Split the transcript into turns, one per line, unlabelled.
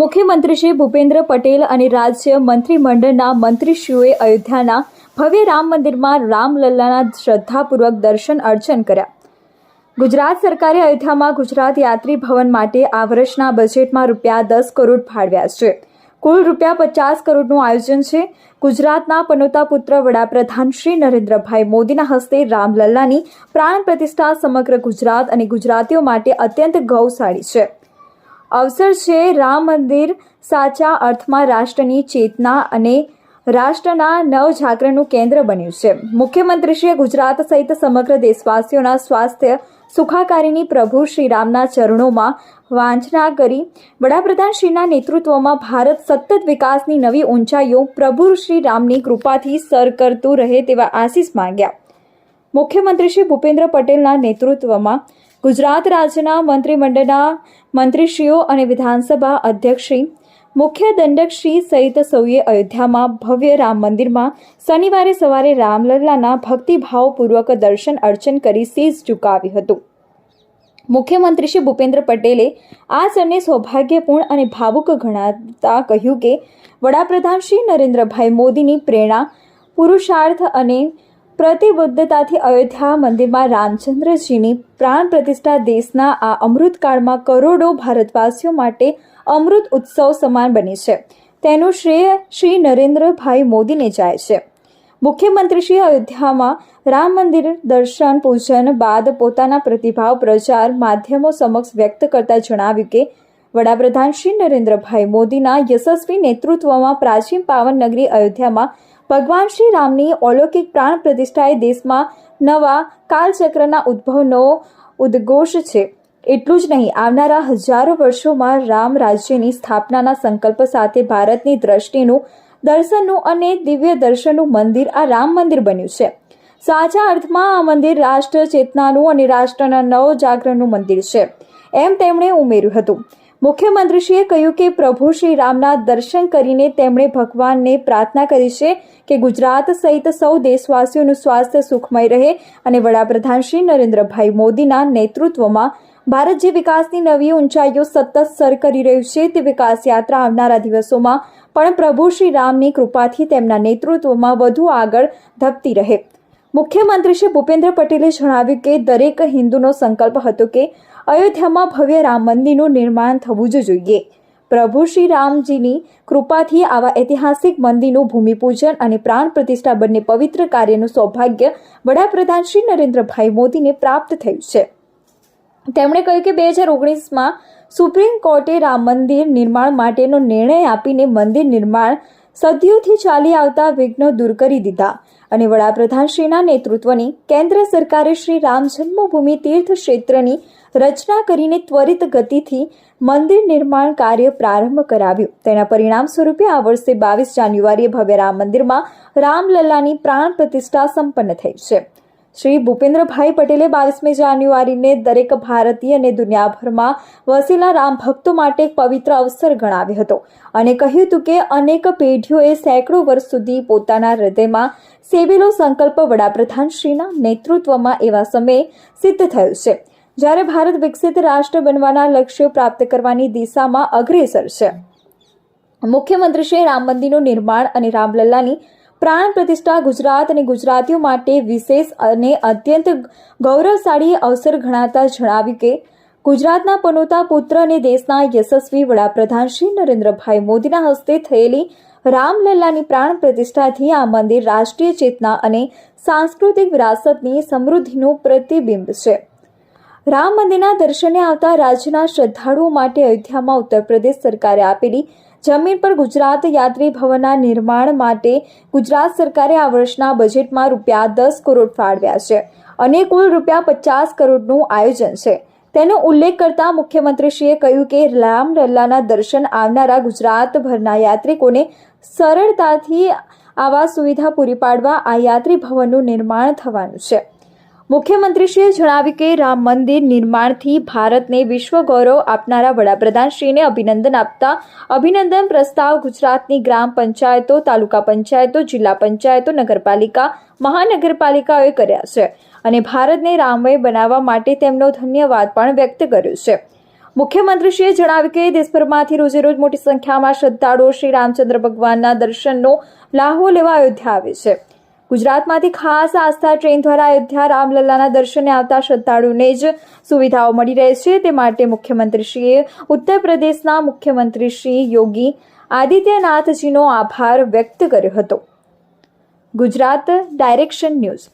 મુખ્યમંત્રી શ્રી ભૂપેન્દ્ર પટેલ અને રાજ્ય મંત્રીમંડળના મંત્રીશ્રીઓએ અયોધ્યાના ભવ્ય રામ મંદિરમાં રામલલ્લાના શ્રદ્ધાપૂર્વક દર્શન અર્ચન કર્યા. ગુજરાત સરકારે અયોધ્યામાં ગુજરાત યાત્રી ભવન માટે આ વર્ષના બજેટમાં રૂપિયા દસ કરોડ ફાળવ્યા છે. કુલ રૂપિયા પચાસ કરોડનું આયોજન છે. ગુજરાતના પનોતા પુત્ર વડાપ્રધાન શ્રી નરેન્દ્રભાઈ મોદીના હસ્તે રામલલ્લાની પ્રાણ પ્રતિષ્ઠા સમગ્ર ગુજરાત અને ગુજરાતીઓ માટે અત્યંત ગૌશાળી છે. અવસર છે રામ મંદિર સાચા અર્થમાં રાષ્ટ્રની ચેતના અને રાષ્ટ્રના નવજાગરણનું કેન્દ્ર બન્યું છે. મુખ્યમંત્રીશ્રીએ ગુજરાત સહિત સમગ્ર દેશવાસીઓના સ્વાસ્થ્ય સુખાકારીની પ્રભુ શ્રીરામના ચરણોમાં વાંચના કરી વડાપ્રધાન શ્રીના નેતૃત્વમાં ભારત સતત વિકાસની નવી ઊંચાઈઓ પ્રભુ શ્રી રામની કૃપાથી સર કરતું રહે તેવા આશીષ માંગ્યા. મુખ્યમંત્રી શ્રી ભૂપેન્દ્ર પટેલના નેતૃત્વમાં ગુજરાત રાજ્યના મંત્રીમંડળના મંત્રીશ્રીઓ અને વિધાનસભા અધ્યક્ષશ્રી, મુખ્ય દંડકશ્રી સહિત સૌએ અયોધ્યામાં ભવ્ય રામ મંદિરમાં શનિવારે સવારે રામલલ્લાના ભક્તિભાવપૂર્વક દર્શન અર્ચન કરી સીઝ ઝુકાવ્યું હતું. મુખ્યમંત્રી શ્રી ભૂપેન્દ્ર પટેલે આ ક્ષણને સૌભાગ્યપૂર્ણ અને ભાવુક ગણાતા કહ્યું કે, વડાપ્રધાન શ્રી નરેન્દ્રભાઈ મોદીની પ્રેરણા પુરુષાર્થ અને પ્રતિબદ્ધતાથી અયોધ્યા મંદિરમાં રામચંદ્રજીની પ્રાણ પ્રતિષ્ઠા દેશના આ અમૃતકાળમાં કરોડો ભારતવાસીઓ માટે અમૃત ઉત્સવ સમાન બની છે. તેનું શ્રેય શ્રી નરેન્દ્રભાઈ મોદીને જાય છે. મુખ્યમંત્રી શ્રી અયોધ્યામાં રામ મંદિર દર્શન પૂજન બાદ પોતાના પ્રતિભાવ પ્રચાર માધ્યમો સમક્ષ વ્યક્ત કરતા જણાવ્યું કે, વડાપ્રધાન શ્રી નરેન્દ્રભાઈ મોદીના યશસ્વી નેતૃત્વમાં પ્રાચીન પાવન નગરી અયોધ્યામાં ભગવાન શ્રી રામની અલૌકિક પ્રાણ પ્રતિષ્ઠાએ દેશમાં નવા કાલચક્રના ઉદ્ભવનો ઉદ્ઘોષ છે. એટલું જ નહીં, આવનારા હજારો વર્ષોમાં રામ રાજ્યની સ્થાપનાના સંકલ્પ સાથે ભારતની દ્રષ્ટિનું દર્શનનું અને દિવ્ય દર્શનનું મંદિર આ રામ મંદિર બન્યું છે. સાચા અર્થમાં આ મંદિર રાષ્ટ્ર ચેતનાનું અને રાષ્ટ્રના નવ જાગરણનું મંદિર છે, એમ તેમણે ઉમેર્યું હતું. મુખ્યમંત્રીશ્રીએ કહ્યું કે પ્રભુ શ્રી રામના દર્શન કરીને તેમણે ભગવાનને પ્રાર્થના કરી છે કે ગુજરાત સહિત સૌ દેશવાસીઓનું સ્વાસ્થ્ય સુખમય રહે અને વડાપ્રધાન શ્રી નરેન્દ્રભાઈ મોદીના નેતૃત્વમાં ભારત જે વિકાસની નવી ઊંચાઈઓ સતત સર કરી રહ્યું છે તે વિકાસ યાત્રા આવનારા દિવસોમાં પણ પ્રભુ શ્રી રામની કૃપાથી તેમના નેતૃત્વમાં વધુ આગળ ધપતી રહે. મુખ્યમંત્રી શ્રી ભૂપેન્દ્ર પટેલે જણાવ્યું કે દરેક હિન્દુનો સંકલ્પ હતો કે અયોધ્યામાં ભવ્ય રામ મંદિરનું નિર્માણ થવું જ જોઈએ. પ્રભુ શ્રી રામજીની કૃપાથી આવા ઐતિહાસિક મંદિરનું ભૂમિપૂજન અને પ્રાણ પ્રતિષ્ઠા બંને પવિત્ર કાર્યનું સૌભાગ્ય વડાપ્રધાન શ્રી નરેન્દ્રભાઈ મોદીને પ્રાપ્ત થયું છે. તેમણે કહ્યું કે બે હજાર ઓગણીસમાં સુપ્રીમ કોર્ટે રામ મંદિર નિર્માણ માટેનો નિર્ણય આપીને મંદિર નિર્માણ સદીઓથી ચાલી આવતા વિઘ્નો દૂર કરી દીધા અને વડાપ્રધાન શ્રીના નેતૃત્વની કેન્દ્ર સરકારે શ્રી રામ જન્મભૂમિ તીર્થ ક્ષેત્રની રચના કરીને ત્વરિત ગતિથી મંદિર નિર્માણ કાર્ય પ્રારંભ કરાવ્યું. તેના પરિણામ સ્વરૂપે આ વર્ષે બાવીસ જાન્યુઆરીએ ભવ્ય રામ મંદિરમાં રામલલ્લાની પ્રાણ પ્રતિષ્ઠા સંપન્ન થઈ છે. શ્રી ભૂપેન્દ્રભાઈ પટેલે બાવીસમી જાન્યુઆરીને દરેક ભારતીય અને દુનિયાભરમાં વસેલા રામ ભક્તો માટે એક પવિત્ર અવસર ગણાવ્યો હતો અને કહ્યું હતું કે અનેક પેઢીઓએ સેંકડો વર્ષ સુધી પોતાના હૃદયમાં સેવેલો સંકલ્પ વડાપ્રધાન શ્રીના નેતૃત્વમાં એવા સમયે સિદ્ધ થયો છે. જ્યારે ભારત વિકસિત રાષ્ટ્ર બનવાના લક્ષ્યો પ્રાપ્ત કરવાની દિશામાં અગ્રેસર છે. મુખ્યમંત્રીશ્રીએ રામ મંદિરનું નિર્માણ અને રામલલ્લાની પ્રાણ પ્રતિષ્ઠા ગુજરાત અને ગુજરાતીઓ માટે વિશેષ અને અત્યંત ગૌરવશાળી અવસર ગણાતા જણાવ્યું કે, ગુજરાતના પનોતા પુત્ર અને દેશના યશસ્વી વડાપ્રધાન શ્રી નરેન્દ્રભાઈ મોદીના હસ્તે થયેલી રામલલ્લાની પ્રાણ પ્રતિષ્ઠાથી આ મંદિર રાષ્ટ્રીય ચેતના અને સાંસ્કૃતિક વિરાસતની સમૃદ્ધિનું પ્રતિબિંબ છે. રામ મંદિરના દર્શને આવતા રાજ્યના શ્રદ્ધાળુઓ માટે અયોધ્યામાં ઉત્તર પ્રદેશ સરકારે આપેલી જમીન પર ગુજરાત યાત્રી ભવનના નિર્માણ માટે ગુજરાત સરકારે આ વર્ષના બજેટમાં રૂપિયા દસ કરોડ ફાળવ્યા છે અને કુલ રૂપિયા પચાસ કરોડનું આયોજન છે. તેનો ઉલ્લેખ કરતા મુખ્યમંત્રીશ્રીએ કહ્યું કે રામ રલ્લાના દર્શન આવનારા ગુજરાતભરના યાત્રિકોને સરળતાથી આવા સુવિધા પૂરી પાડવા આ યાત્રી ભવનનું નિર્માણ થવાનું છે. મુખ્યમંત્રીશ્રીએ જણાવ્યું કે રામ મંદિર નિર્માણથી ભારતને વિશ્વ ગૌરવ આપનારા વડાપ્રધાનશ્રીને અભિનંદન આપતા અભિનંદન પ્રસ્તાવ ગુજરાતની ગ્રામ પંચાયતો, તાલુકા પંચાયતો, જિલ્લા પંચાયતો, નગરપાલિકા, મહાનગરપાલિકાઓએ કર્યા છે અને ભારતને રામમય બનાવવા માટે તેમનો ધન્યવાદ પણ વ્યક્ત કર્યો છે. મુખ્યમંત્રીશ્રીએ જણાવ્યું કે દેશભરમાંથી રોજે રોજ મોટી સંખ્યામાં શ્રદ્ધાળુઓ શ્રી રામચંદ્ર ભગવાનના દર્શનનો લાહો લેવા અયોધ્યા આવે છે. ગુજરાતમાંથી ખાસ આસ્થા ટ્રેન દ્વારા અયોધ્યા રામલલ્લાના દર્શને આવતા શ્રદ્ધાળુને જ સુવિધાઓ મળી રહે છે. તે માટે મુખ્યમંત્રીશ્રીએ ઉત્તર પ્રદેશના મુખ્યમંત્રી શ્રી યોગી આદિત્યનાથજીનો આભાર વ્યક્ત કર્યો હતો. Gujarat direction news